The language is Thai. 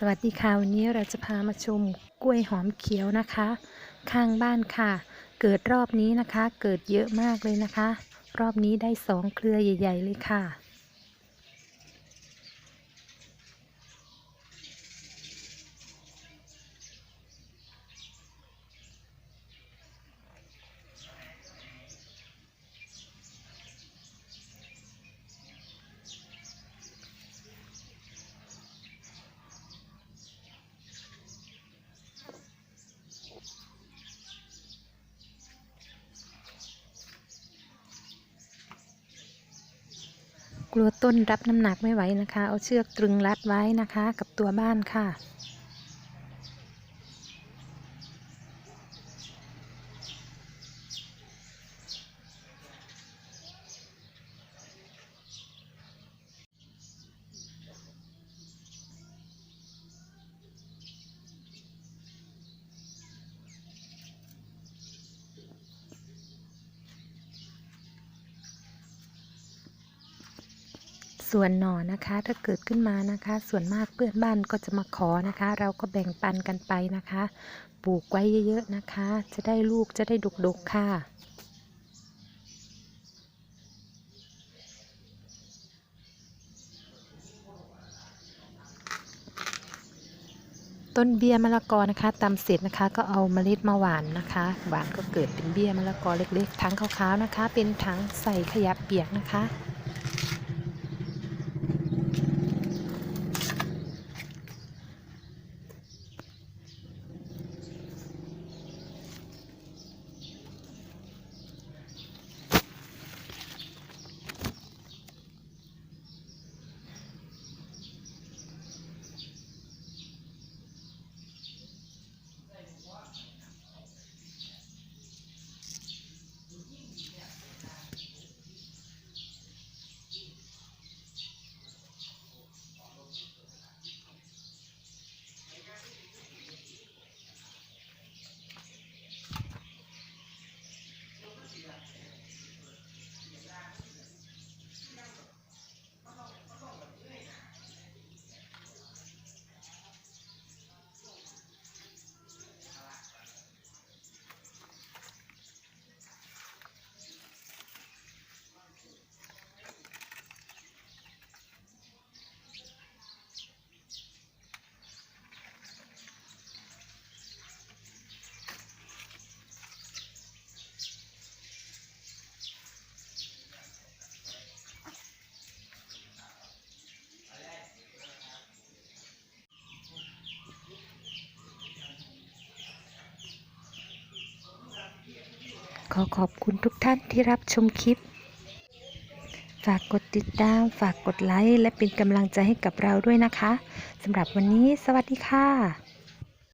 สวัสดีค่ะวันนี้เราจะพามาชมกล้วยหอมเขียวนะคะ ข้างบ้านค่ะ เกิดรอบนี้นะคะ เกิดเยอะมากเลยนะคะ รอบนี้ได้สองเครือใหญ่ ๆ เลยค่ะ กลัวต้นรับน้ำหนักไม่ไหวนะคะ เอาเชือกตรึงรัดไว้นะคะ กับตัวบ้านค่ะ ส่วนหน่อนะคะ ถ้าเกิดขึ้นมานะคะ ส่วนมากเพื่อนบ้านก็จะมาขอนะคะ เราก็แบ่งปันกันไปนะคะ ปลูกไว้เยอะๆนะคะ จะได้ลูกจะได้ดกๆค่ะต้นเบี้ยมะละกอนะคะตำเสร็จนะคะก็เอาเมล็ดมาหว่านนะคะหวานก็เกิดเป็นเบี้ยมะละกอเล็กๆถังขาวๆนะคะ เป็นถังใส่ขยะเปียกนะคะ อขอบคุณทุกท่านที่รับชมคลิป ฝากกดติดตาม ฝากกดไลค์ และเป็นกำลังใจให้กับเราด้วยนะคะสำหรับวันนี้ สวัสดีค่ะ